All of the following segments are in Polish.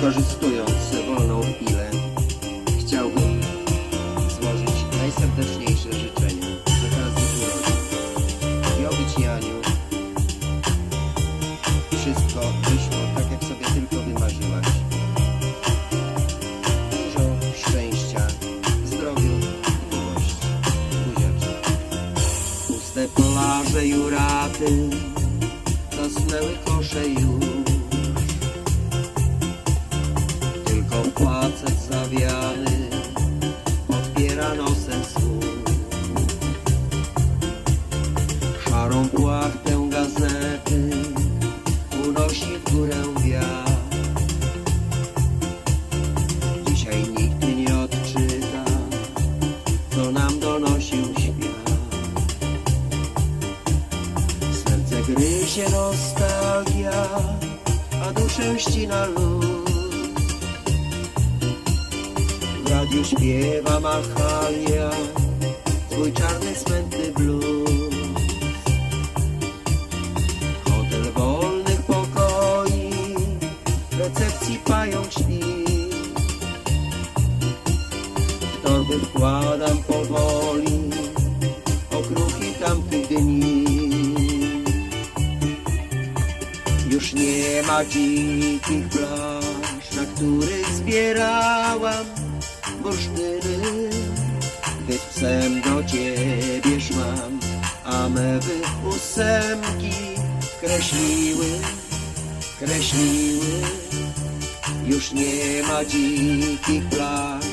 wykorzystując wolną chwilę, chciałbym złożyć najserdeczniejsze życzenia z okazji urodzin. I Ci, Aniu, wszystko wyszło tak, jak sobie tylko wymarzyłaś. Dużo szczęścia, zdrowiu i miłości. Buziaczek. Puste polarze juraty, Płachtę gazety unosi w górę wiatr. Dzisiaj nikt nie odczyta, co nam donosił świat. Serce gryzie nostalgia, a duszę ścina lód. W radiu śpiewa machalia, śpi. W torby wkładam powoli okruchy tamtych dni. Już nie ma dzikich plaż, na których zbierałam bursztyny. Gdy psem do ciebie szłam, a mewy ósemki kreśliły, kreśliły. Już nie ma dzikich plaż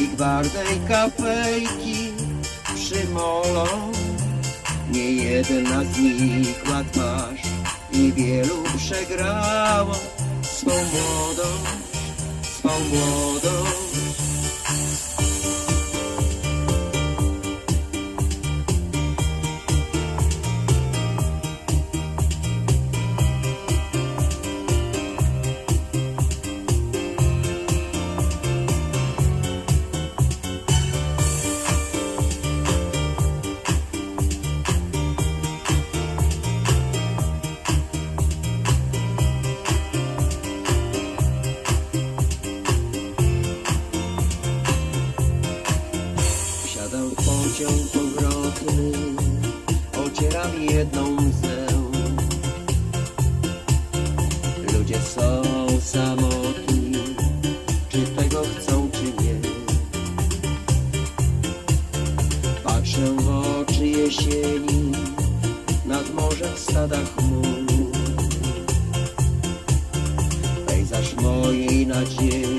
i gwardej kafejki przymolą. Nie jedna znikła twarz i wielu przegrało swą młodość, swą młodość. Jedną łzę. Ludzie są samotni, czy tego chcą, czy nie. Patrzę w oczy jesieni, nad morzem stada chmur. Pejzaż mojej nadziei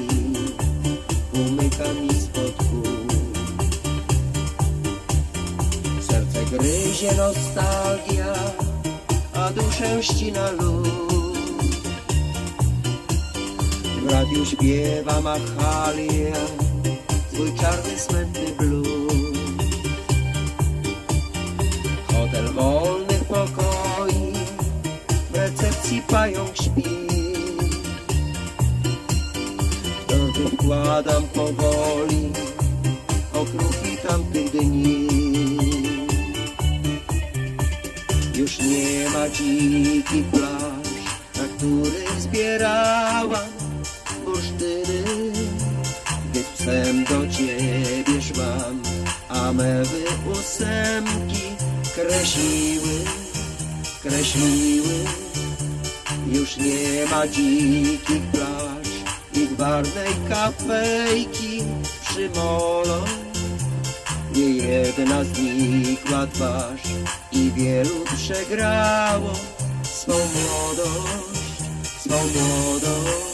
gryzie nostalgia, a duszę ścina lód. W radiu śpiewa machalia, swój czarny smętny blues. Hotel wolnych pokoi, w recepcji pająk śpi. Wkładam powoli okruchy tamtych dni. Już nie ma dzikich plaż, na których zbierałam bursztyny. Gdy psem do ciebie szłam, a mewy ósemki kreśliły, kreśliły. Już nie ma dzikich plaż i gwarnej kafejki przymolą. Nie jedna znikła twarz i wielu przegrało swą młodość, swą młodość.